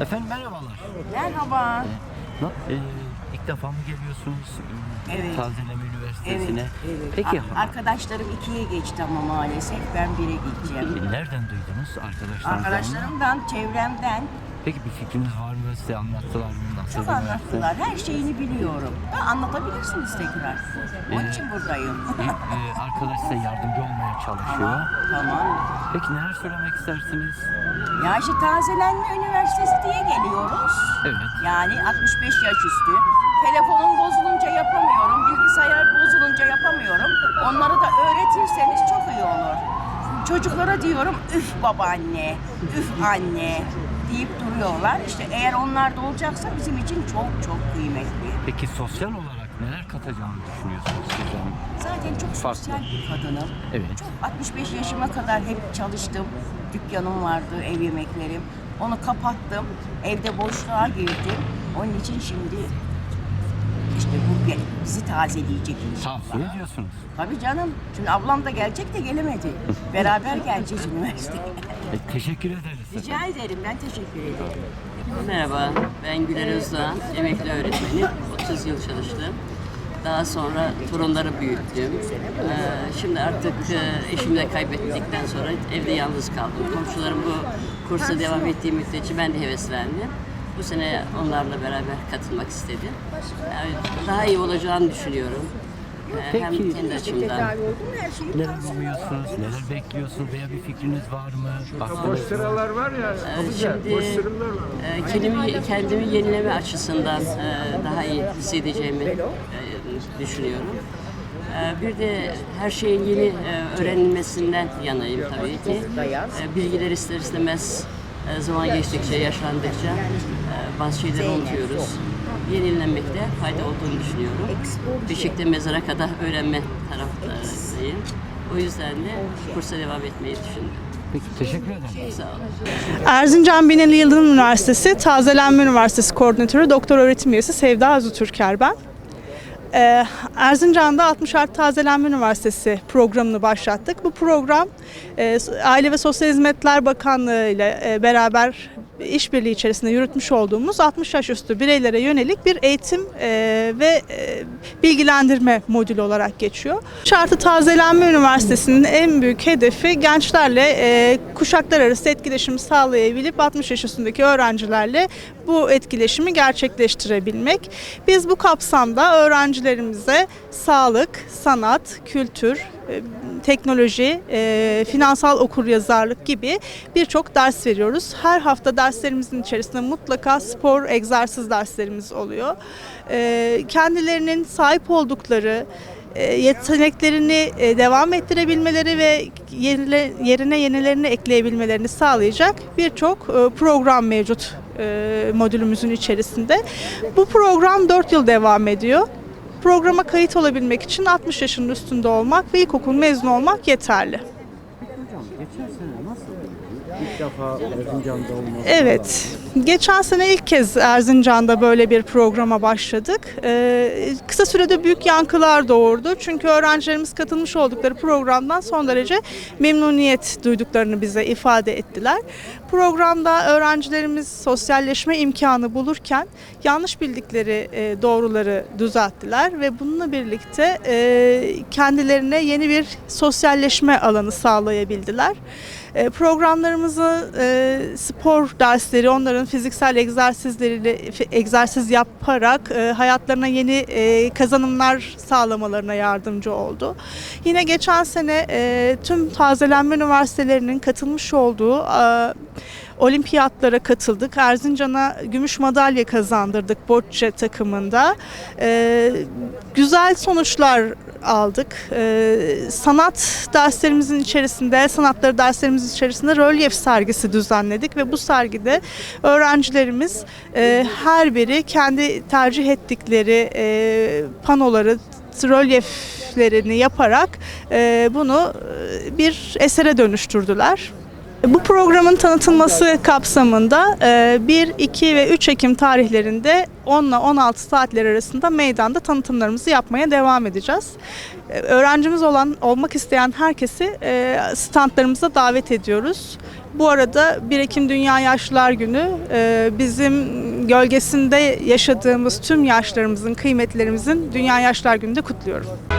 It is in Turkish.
Efendim merhabalar. Merhaba. Ee, na- ee, ilk defa mı geliyorsunuz ee, Evet. Tazeleme Üniversitesi'ne? Peki A- arkadaşlarım ikiye geçti ama maalesef ben bire gideceğim. nereden duydunuz arkadaşlarınızdan? Arkadaşlarımdan, çevremden Peki bir fikriniz var mı? Size anlattılar mı? Nasıl çok bir anlattılar. Her şeyini biliyorum. Anlatabilirsiniz tekrar. Onun Evet. için buradayım. E, e, arkadaş size yardımcı olmaya çalışıyor. tamam. Peki neler söylemek istersiniz? Ya işte tazelenme üniversitesi diye geliyoruz. Evet. Yani 65 yaş üstü. Telefonum bozulunca yapamıyorum. Bilgisayar bozulunca yapamıyorum. Onları da öğretirseniz çok iyi olur. Çocuklara diyorum üf babaanne, üf anne deyip duruyorlar. İşte eğer onlar da olacaksa bizim için çok çok kıymetli. Peki sosyal olarak neler katacağını düşünüyorsunuz sizden? Zaten çok Farklı. sosyal bir kadınım. Evet. Çok 65 yaşıma kadar hep çalıştım. Dükkanım vardı, ev yemeklerim. Onu kapattım. Evde boşluğa girdim. Onun için şimdi bizi tazeleyecek inşallah. Tavsiye ediyorsunuz. Tabii canım. Şimdi ablam da gelecek de gelemedi. Beraber geleceğiz üniversiteye. E, teşekkür ederiz. Rica ederim. Ben teşekkür ederim. Merhaba, ben Güler Özdoğan, emekli öğretmenim. 30 yıl çalıştım. Daha sonra torunları büyüttüm. Ee, şimdi artık e, eşimi de kaybettikten sonra evde yalnız kaldım. Komşularım bu kursa devam ettiği müddetçe ben de heveslendim. Bu sene onlarla beraber katılmak istedim. Yani daha iyi olacağını düşünüyorum. Ee, hem Peki. kendi açımdan. Neler umuyorsunuz, neler bekliyorsunuz veya bir fikriniz var mı? Boş Baktınız mı? sıralar var ya, güzel, şimdi- boş sıralar var. Ee, kendimi kendimi yenileme açısından e, daha iyi hissedeceğimi e, düşünüyorum. Ee, Bir de her şeyin yeni e, öğrenilmesinden yanayım tabii ki. Ee, Bilgiler ister istemez e, zaman geçtikçe, yaşlandıkça e, bazı şeyleri unutuyoruz. Yenilenmekte fayda olduğunu düşünüyorum. Beşikte mezara kadar öğrenme taraftarıyım. O yüzden de kursa devam etmeyi düşündüm. Peki teşekkür ederim. Sağ olun. Erzincan Binali Yıldırım Üniversitesi Tazelenme Üniversitesi Koordinatörü Doktor Öğretim Üyesi Sevda Azutürker ben. Ee, Erzincan'da 60 Art Tazelenme Üniversitesi programını başlattık. Bu program e, Aile ve Sosyal Hizmetler Bakanlığı ile e, beraber işbirliği içerisinde yürütmüş olduğumuz 60 yaş üstü bireylere yönelik bir eğitim e, ve e, bilgilendirme modülü olarak geçiyor. Şartı Tazelenme Üniversitesi'nin en büyük hedefi gençlerle e, kuşaklar arası etkileşimi sağlayabilip 60 yaş üstündeki öğrencilerle bu etkileşimi gerçekleştirebilmek. Biz bu kapsamda öğrencilerimize sağlık, sanat, kültür, teknoloji, e, finansal okuryazarlık gibi birçok ders veriyoruz. Her hafta derslerimizin içerisinde mutlaka spor, egzersiz derslerimiz oluyor. E, kendilerinin sahip oldukları e, yeteneklerini e, devam ettirebilmeleri ve yerine, yenilerini ekleyebilmelerini sağlayacak birçok e, program mevcut modülümüzün içerisinde. Bu program 4 yıl devam ediyor. Programa kayıt olabilmek için 60 yaşının üstünde olmak ve ilkokul mezunu olmak yeterli. Hocam geçen sene? İlk defa Erzincan'da olması. Evet. Geçen sene ilk kez Erzincan'da böyle bir programa başladık. Ee, kısa sürede büyük yankılar doğurdu. Çünkü öğrencilerimiz katılmış oldukları programdan son derece memnuniyet duyduklarını bize ifade ettiler. Programda öğrencilerimiz sosyalleşme imkanı bulurken yanlış bildikleri e, doğruları düzelttiler ve bununla birlikte e, kendilerine yeni bir sosyalleşme alanı sağlayabildiler. E, Programlarımızı e, spor dersleri, onların fiziksel egzersizleriyle egzersiz yaparak e, hayatlarına yeni kazanımlar sağlamalarına yardımcı oldu. Yine geçen sene tüm tazelenme üniversitelerinin katılmış olduğu olimpiyatlara katıldık. Erzincan'a gümüş madalya kazandırdık bocce takımında. E, güzel sonuçlar aldık. E, sanat derslerimizin içerisinde, sanatları derslerimizin içerisinde rölyef sergisi düzenledik ve bu sergide öğrencilerimiz e, her biri kendi tercih ettikleri e, panoları, rölyeflerini yaparak e, bunu e, bir esere dönüştürdüler. Bu programın tanıtılması kapsamında e, 1, 2 ve 3 Ekim tarihlerinde 10 ile 16 saatler arasında meydanda tanıtımlarımızı yapmaya devam edeceğiz. E, Öğrencimiz olan olmak isteyen herkesi e, standlarımıza davet ediyoruz. Bu arada 1 Ekim Dünya Yaşlılar Günü e, bizim gölgesinde yaşadığımız tüm yaşlarımızın, kıymetlerimizin Dünya Yaşlılar Günü'nde kutluyorum.